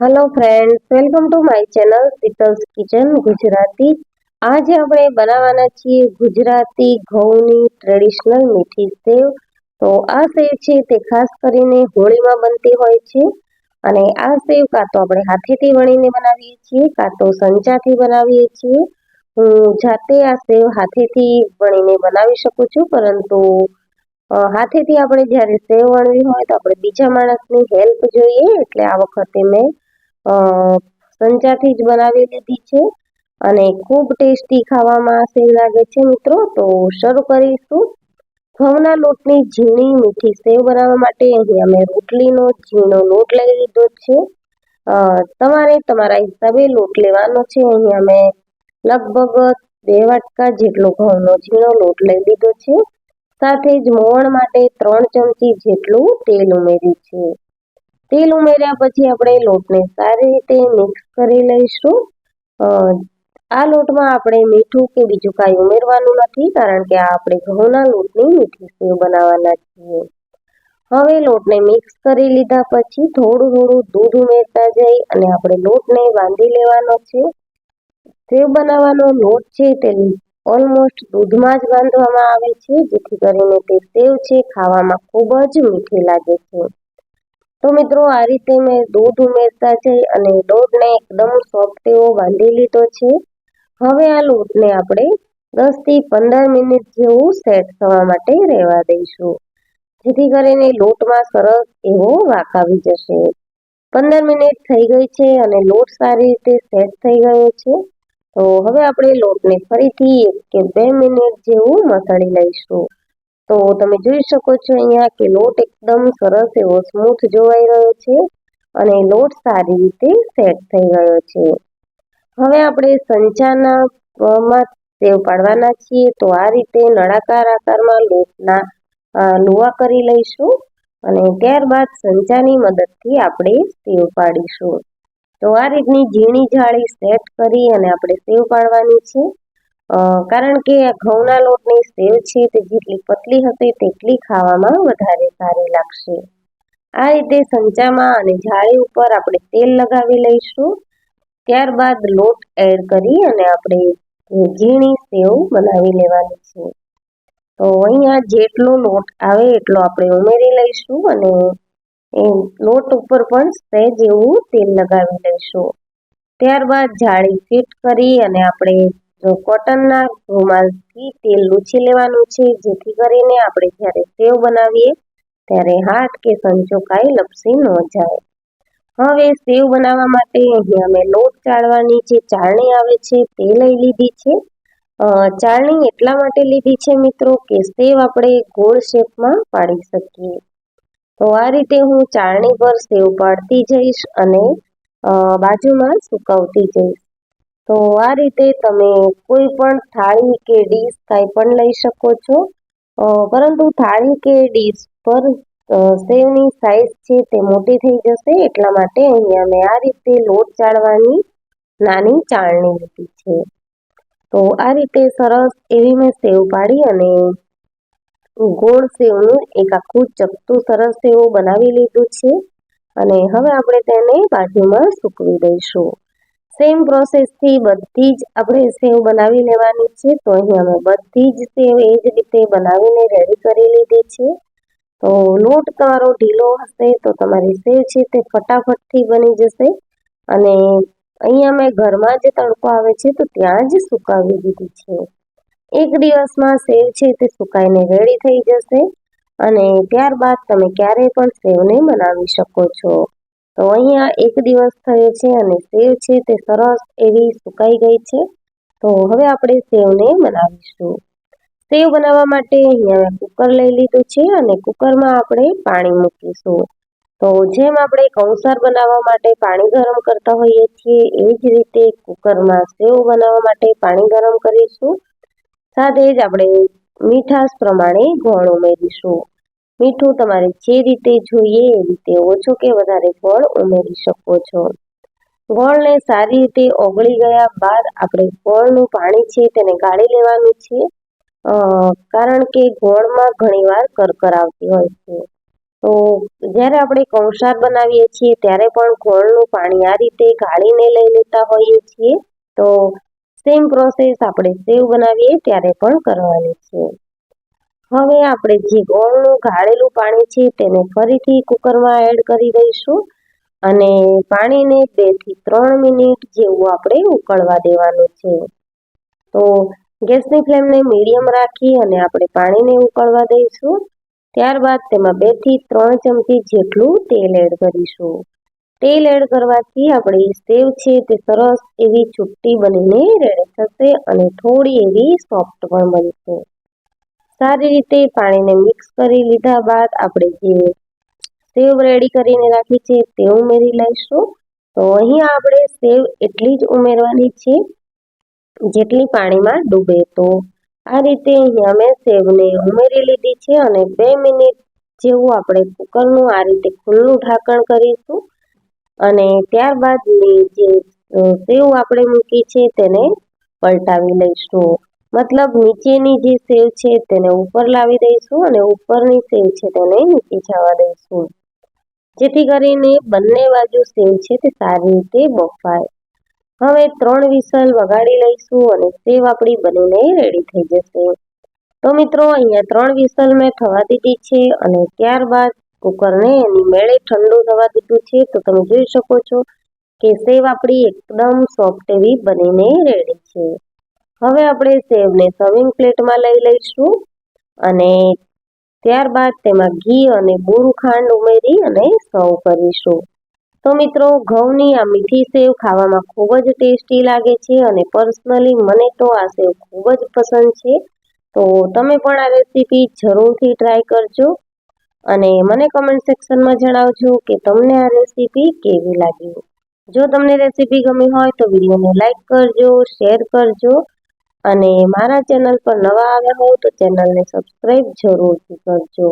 Hello friends welcome to my channel Sheetal's Kitchen Gujarati આજે આપણે બનાવવાના છીએ ગુજરાતી ઘઉંની ટ્રેડિશનલ મીઠી સેવ. તો આ સેવ છે તે ખાસ કરીને હોળીમાં બનતી હોય છે. અને આ સેવ કાં તો આપણે હાથેથી વણીને બનાવીએ છીએ, કાં તો સંચાથી બનાવીએ છીએ. હું જાતે આ સેવ હાથેથી વણીને બનાવી શકું છું, પરંતુ હાથેથી આપણે જ્યારે સેવ વણવી હોય તો આપણે બીજા માણસની હેલ્પ જોઈએ. એટલે આ વખતે મેં સંચાથી જ બનાવી લીધી છે અને ખૂબ ટેસ્ટી ખાવામાં સેવ લાગે છે મિત્રો. તો શરૂ કરીશું. ઘઉંના લોટની ઝીણી મીઠી સેવ બનાવવા માટે અહીં અમે રોટલીનો ઝીણો લોટ લઈ લીધો છે. તમારે તમારા હિસાબે લોટ લેવાનો છે. અહીં અમે લગભગ બે વાટકા જેટલો ઘઉંનો ઝીણો લોટ લઈ લીધો છે. સાથે જ મોવણ માટે ત્રણ ચમચી જેટલું તેલ ઉમેર્યું છે. તેલ ઉમેર્યા પછી આપણે લોટને સારી રીતે મિક્સ કરી લઈશું. આ લોટમાં આપણે મીઠું કે બીજું કાંઈ ઉમેરવાનું નથી, કારણ કે આ આપણે ઘઉંના લોટની મીઠી સેવ બનાવવાના છીએ. હવે લોટને મિક્સ કરી લીધા પછી થોડું થોડું દૂધ ઉમેરતા જઈ અને આપણે લોટને બાંધી લેવાનો છે. સેવ બનાવવાનો લોટ છે તે ઓલમોસ્ટ દૂધમાં જ બાંધવામાં આવે છે, જેથી કરીને તે સેવ છે, ખાવામાં ખૂબ જ મીઠી લાગે છે. તો મિત્રો, આ રીતે મેં દૂધ ઉમેરતા જઈ અને લોટને એકદમ સોફ્ટ એવો બાંધી લીધો છે. હવે આ લોટને આપણે દસથી પંદર મિનિટ જેવું સેટ થવા માટે રહેવા દઈશું. જેથી કરીને લોટમાં સરસ એવો વાક આવી જશે. પંદર મિનિટ થઈ ગઈ છે અને લોટ સારી રીતે સેટ થઈ ગયો છે. તો હવે આપણે લોટને ફરીથી એક કે બે મિનિટ જેવું મસળી લઈશું. તો તમે જોઈ શકો છો અહીંયા કે લોટ એકદમ સરસ એવો સ્મૂથ જોવાઈ રહ્યો છે અને લોટ સારી રીતે સેટ થઈ ગયો છે. હવે આપણે સંચાના સેવ પાડવાના છીએ તો આ રીતે નળાકાર આકારમાં લોટના લુવા કરી લઈશું અને ત્યારબાદ સંચાની મદદથી આપણે સેવ પાડીશું. તો આ રીતની ઝીણી જાળી સેટ કરી અને આપણે સેવ પાડવાની છે. કારણ કે ઘઉંના લોટની સેવ છે તે જેટલી પતલી હશે તેટલી ખાવામાં વધારે સારી લાગશે. આ રીતે સંચામાં અને જાળી ઉપર આપણે તેલ લગાવી લઈશું. ત્યારબાદ લોટ એડ કરી અને આપણે ઝીણી સેવ બનાવી લેવાની છે. તો અહીંયા જેટલો લોટ આવે એટલો આપણે ઉમેરી લઈશું અને એ લોટ ઉપર પણ સહેજ એવું તેલ લગાવી લઈશું. ત્યારબાદ જાળી ફિટ કરી અને આપણે જો કોટનના રૂમાલથી તેલ લૂછી લેવાનું છે, જેથી કરીને આપણે જ્યારે સેવ બનાવીએ ત્યારે હાથ કે સંચો કાંઈ લપસી ન જાય. હવે સેવ બનાવવા માટે અહીંયા અમે લોટ ચાળવાની જે ચાળણી આવે છે તે લઈ લીધી છે. ચાળણી એટલા માટે લીધી છે મિત્રો કે સેવ આપણે ગોળ શેપમાં પાડી શકીએ. તો આ રીતે હું ચાળણી પર સેવ પાડતી જઈશ અને બાજુમાં સુકવતી જઈશ. તો આ રીતે તમે કોઈ પણ થાળી કે ડીશ કાંઈ પણ લઈ શકો છો. પરંતુ થાળી કે ડીશ પર સેવની સાઈઝ છે તે મોટી થઈ જશે, એટલા માટે અહીંયા મેં આ રીતે લોટ ચાળવાની નાની ચાળણી લીધી છે. તો આ રીતે સરસ એવી મેં સેવ પાડી અને ગોળ સેવનું એક આખું ચપટું સરસ એવું બનાવી લીધું છે. અને હવે આપણે તેને બાજુમાં સૂકવી દઈશું. સેમ પ્રોસેસથી બધી જ આપણે સેવ બનાવી લેવાની છે. તો અહીંયા અમે બધી જ સેવ એ જ રીતે બનાવીને રેડી કરી લીધી છે. તો લોટ તમારો ઢીલો હશે તો તમારી સેવ છે તે ફટાફટથી બની જશે. અને અહીંયા મેં ઘરમાં જે તડકો આવે છે તો ત્યાં જ સુકાવી દીધી છે. એક દિવસમાં સેવ છે તે સુકાઈને રેડી થઈ જશે. અને ત્યારબાદ તમે ક્યારેય પણ સેવને બનાવી શકો છો. તો અહીંયા એક દિવસ થયો છે અને સેવ છે તે સરસ એવી સુકાઈ ગઈ છે. તો હવે આપણે સેવને બનાવીશું. સેવ બનાવવા માટે અહીંયા મેં કુકર લઈ લીધું છે અને કુકરમાં આપણે પાણી મૂકીશું. તો જેમ આપણે કંસાર બનાવવા માટે પાણી ગરમ કરતા હોઈએ છીએ, એ જ રીતે કુકરમાં સેવ બનાવવા માટે પાણી ગરમ કરીશું. સાથે જ આપણે મીઠાશ પ્રમાણે ગોળ ઉમેરીશું. મીઠું તમારે જે રીતે જોઈએ એ રીતે ઓછો કે વધારે ગોળ ઉમેરી શકો છો. ગોળને સારી રીતે ઓગળી ગયા બાદ આપણે ગોળનું પાણી છે તેને ગાળી લેવાનું છે. કારણ કે ગોળમાં ઘણીવાર કરકર આવતી હોય છે. તો જ્યારે આપણે કંસાર બનાવીએ છીએ ત્યારે પણ ગોળનું પાણી આ રીતે ગાળીને લઈ લેતા હોઈએ છીએ. તો સેમ પ્રોસેસ આપણે સેવ બનાવીએ ત્યારે પણ કરવાની છે. હવે આપણે જે ગોળનું ગાળેલું પાણી છે તેને ફરીથી કુકરમાં એડ કરી દઈશું અને પાણીને બેથી ત્રણ મિનિટ જેવું આપણે ઉકળવા દેવાનું છે. તો ગેસની ફ્લેમને મીડિયમ રાખી અને આપણે પાણીને ઉકળવા દઈશું. ત્યારબાદ તેમાં બેથી ત્રણ ચમચી જેટલું તેલ એડ કરીશું. તેલ એડ કરવાથી આપણી સેવ છે તે સરસ એવી છુટ્ટી બનીને રેડી થશે અને થોડી એવી સોફ્ટ પણ બનશે. સારી રીતે પાણીને મિક્સ કરી લીધા બાદ આપણે જે સેવ રેડી કરીને રાખી છે તે ઉમેરી લઈશું. તો અહીં આપણે સેવ એટલી જ ઉમેરવાની છે જેટલી પાણીમાં ડૂબે. તો આ રીતે અહીંયા મેં સેવને ઉમેરી લીધી છે અને બે મિનિટ જેવું આપણે કુકરનું આ રીતે ખુલ્લું ઢાંકણ કરીશું. અને ત્યારબાદની જે સેવ આપણે મૂકી છે તેને પલટાવી લઈશું. મતલબ નીચેની જે સેવ છે તેને ઉપર લાવી દઈશું અને ઉપરની સેવ છે તેને નીચે જવા દઈશું. જેથી કરીને બંને બાજુ સેવ છે તે સારી રીતે બફાય. હવે ત્રણ વિસલ વગાડી લઈશું અને સેવ આપણી બનીને રેડી થઈ જશે. તો મિત્રો, અહીંયા ત્રણ વિસલ મેં થવા દીધી છે અને ત્યારબાદ કુકરને એની મેળે ઠંડુ થવા દીધું છે. તો તમે જોઈ શકો છો કે સેવ આપણી એકદમ સોફ્ટ એવી બનીને રેડી છે. હવે આપણે સેવને સર્વિંગ પ્લેટમાં લઈ લઈશું અને ત્યારબાદ તેમાં ઘી અને બોરું ખાંડ ઉમેરી અને સર્વ કરીશું. તો મિત્રો, ઘઉંની આ મીઠી સેવ ખાવામાં ખૂબ જ ટેસ્ટી લાગે છે અને પર્સનલી મને તો આ સેવ ખૂબ જ પસંદ છે. તો તમે પણ આ રેસીપી જરૂરથી ટ્રાય કરજો અને મને કમેન્ટ સેક્શનમાં જણાવજો કે તમને આ રેસીપી કેવી લાગી. જો તમને રેસીપી ગમી હોય તો વિડીયોને લાઈક કરજો શેર કરજો અને મારા ચેનલ પર નવા આવ્યા હો તો ચેનલને સબસ્ક્રાઈબ જરૂરથી કરજો.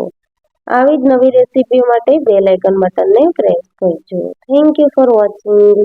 આવી જ નવી રેસીપી માટે બેલ આઇકન બટનને પ્રેસ કરજો. Thank you for watching